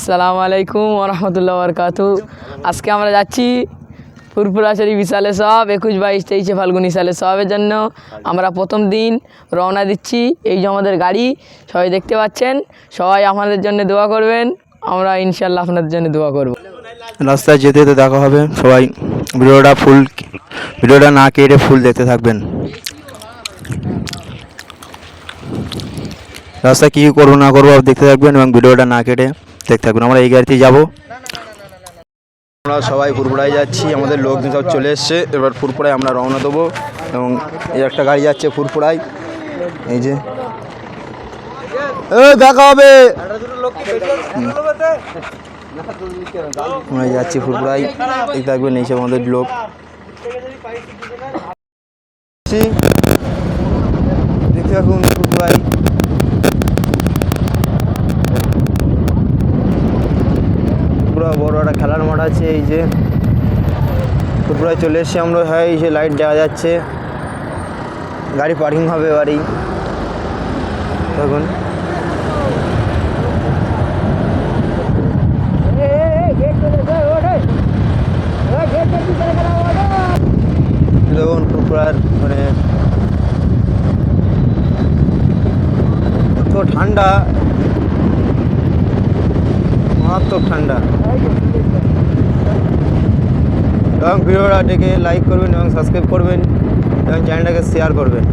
আসসালামু আলাইকুম রহমতুল্লাহ বরকাতু। আজকে আমরা যাচ্ছি ফুরফুরাশরী বিশালে সব, একুশ বাইশ তেইশে ফাল্গুন সালে সবের জন্য। আমরা প্রথম দিন রওনা দিচ্ছি, এই যে আমাদের গাড়ি, সবাই দেখতে পাচ্ছেন, সবাই আমাদের জন্য দোয়া করবেন, আমরা ইনশাল্লাহ আপনাদের জন্য দোয়া করব। রাস্তায় যেতে যেতে দেখা হবে, সবাই ভিডিওটা ফুল, ভিডিওটা না কেটে ফুল দেখতে থাকবেন। রাস্তায় কী কী করব না করব দেখতে থাকবেন এবং ভিডিওটা না কেটে দেখতে থাকবেন আমরা এই গাড়িতেই যাব। আমরা সবাই ফুরপুরায় যাচ্ছি, আমাদের লোকজন সব চলে এসছে। এবার ফুরপুরায় আমরা রওনা দেবো এবং এই একটা গাড়ি যাচ্ছে ফুরপুরায় এই যে। দেখা হবে। আমরা যাচ্ছি ফুরপুরায় এই থাকবেন এইসব আমাদের লোক দেখতে থাকুন ফুরপুরায় পুরো বড় একটা খেলার মাঠ আছে, এই যে। ফুরপুরায় চলে এসেছি আমরা হ্যাঁ এই যে লাইট দেওয়া যাচ্ছে। গাড়ি পার্কিং হবে বাড়ি দেখুন। দেখুন ফুরপুরার মানে ঠান্ডা। মারাত্মক ঠান্ডা। এবং ভিডিওটাকে লাইক করবেন এবং সাবস্ক্রাইব করবেন এবং চ্যানেলটাকে শেয়ার করবেন।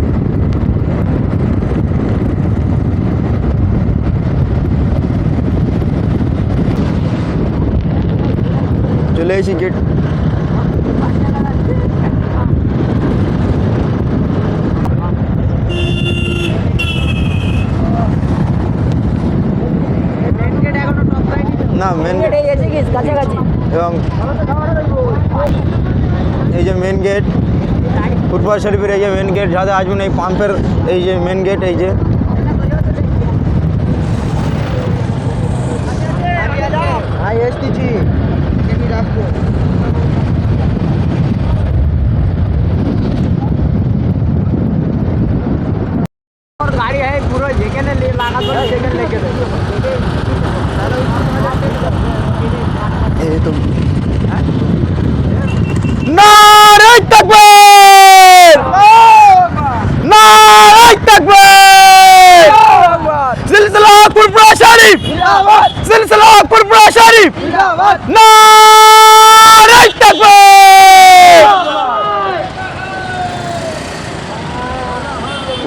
চলে এসেছি গেট না মেন গেট এবং এই যে মেন গেট ফুটবল শরীফের এই যে মেন গেট যাদের আসবেন এই পাম্পের এই যে মেন গেট এই যে গাড়ি है। পুরো যেখানে লাগাতো সেখানে লেগে এই তো নারে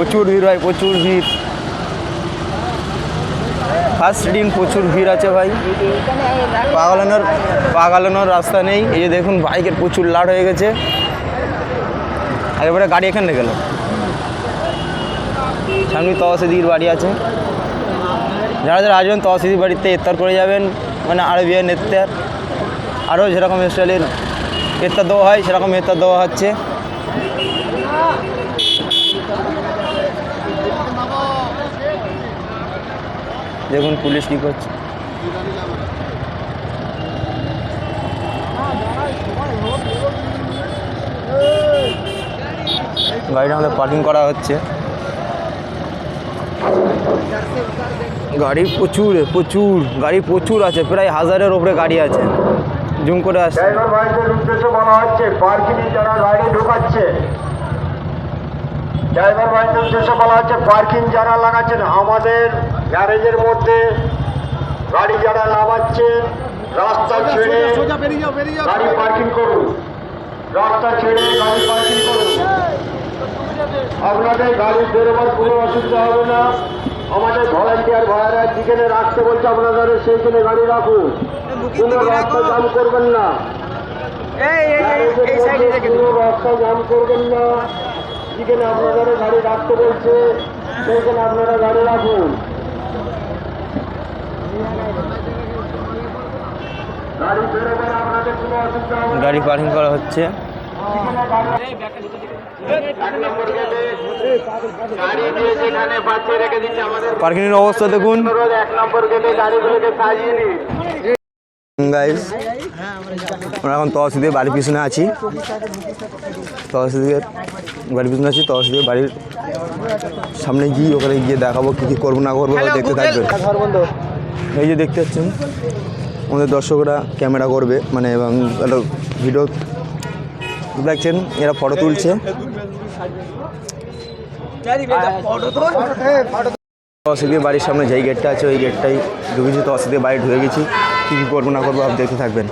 প্রচুর ভিড় হয় প্রচুর ভিড়। ফার্স্ট দিন প্রচুর ভিড় আছে ভাই। পাগালানোর পাগালানোর রাস্তা নেই। এই যে দেখুন, বাইকের প্রচুর লাট হয়ে গেছে। একেবারে গাড়ি এখানে গেল। সামনে তহসিদির বাড়ি আছে। যারা যারা আসবেন তহসিদির বাড়িতে ইফতার করে যাবেন। মানে আরবিয়ান ইফতার আরও যেরকম স্টাইলের ইফতার দেওয়া হয়, সেরকম ইফতার দেওয়া হচ্ছে। দেখুন পুলিশ কী করছে। গাড়িটা আমাদের পার্কিং করা হচ্ছে। গাড়ি প্রচুর প্রচুর, গাড়ি প্রচুর আছে, প্রায় হাজারের ওপরে গাড়ি আছে। জুম করে আসছে। ড্রাইভার ভাইদের উদ্দেশ্যে বলা হচ্ছে গাড়ি ঢোকাচ্ছে উদ্দেশ্যে বলা হচ্ছে পার্কিং যারা লাগাচ্ছেন, আমাদের গ্যারেজের মধ্যে গাড়ি যারা নামাচ্ছে রাস্তা ছেড়ে গাড়ি পার্কিং করুন। রাস্তা ছেড়ে গাড়ি পার্কিং করুন। আপনাদের গাড়ি বেরোবার কোনো অসুবিধা হবে না। আমাদের ভলান্টিয়ার ভাইয়ারা যেখানে রাখতে বলছে আপনাদের সেইখানে গাড়ি রাখুন। কোনো রাস্তা জাম করবেন না। কোনো রাস্তা জাম করবেন না। যেখানে আপনাদের গাড়ি রাখতে বলছে সেইখানে আপনারা গাড়ি রাখুন গাড়ি বেরোবার আপনাদের কোনো অসুবিধা হবে না। গাড়ি পার্কিং করা হচ্ছে এক নম্বর গেটে গাড়ি দিয়ে যেখানে পার্কিং করা হচ্ছে আমাদের পার্কিংয়ের অবস্থা দেখুন অনুরোধ এক নম্বর গেটে গাড়িগুলোকে সাজিয়ে নিন গাইস আমরা এখন তহসিদের বাড়ির পিছনে আছি। তহসিদের বাড়ির পিছনে আছি তহসিদের বাড়ির সামনে গিয়ে ওখানে গিয়ে দেখাবো কী কী করব না করব দেখতে থাকবেন এই যে দেখতে পাচ্ছেন আমাদের দর্শকরা ক্যামেরা করবে মানে এবং একটা ভিডিও দেখছেন, এরা ফটো তুলছে। অসিদের বাড়ির সামনে যেই গেটটা আছে, ওই গেটটাই ঢুকেছি তো অসিদের বাড়ি ঢুকে গেছি। কী কী করব, না করব, আপনি দেখতে থাকবেন।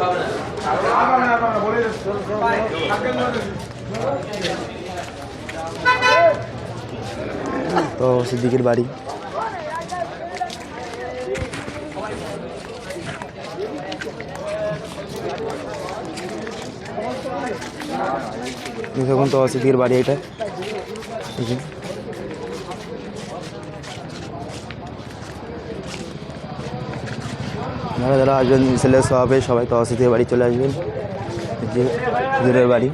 তো সিদ্দিকের বাড়ি। দেখুন তো সিদ্দিকের বাড়ি এটা। যারা যারা আসবেন ছেলে সবাবে সবাই তো অসিদের বাড়ি চলে আসবেন। হুজুরের বাড়ি।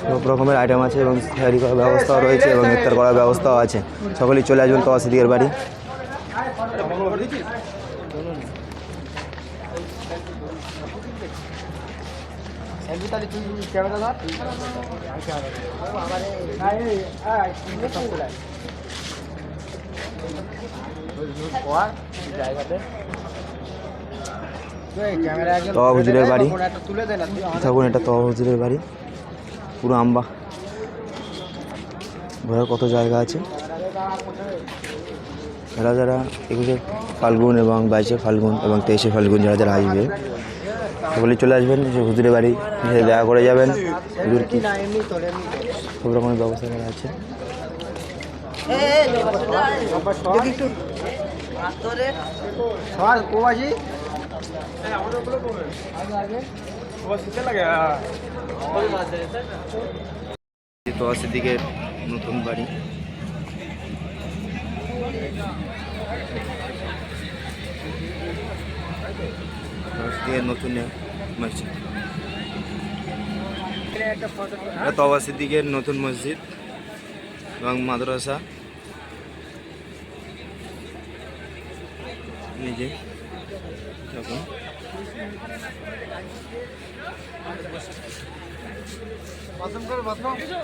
সব রকমের আইটেম আছে এবং তৈরি করার ব্যবস্থাও রয়েছে এবং ইফতার করার ব্যবস্থাও আছে। সকলেই চলে আসবেন তো অসিদিকের বাড়ি। হুজুরের বাড়ি। থাকুন এটা হুজুরের বাড়ি। পুরো আম্বা। ঘোরার কত জায়গা আছে? যারা যারা একুশে ফাল্গুন এবং বাইশে ফাল্গুন এবং তেইশে ফাল্গুন যারা যারা আসবে সকলে চলে আসবেন যে হুজুরের বাড়ি দেখা করে যাবেন। হুজুর কি সব রকমের ব্যবস্থা করা আছে? তো সিদ্দিকের নতুন বাড়ি। নতুন মসজিদ। তবা সিদ্দিকের নতুন মসজিদ এবং মাদ্রাসা। নিজে দেখুন। মসজিদ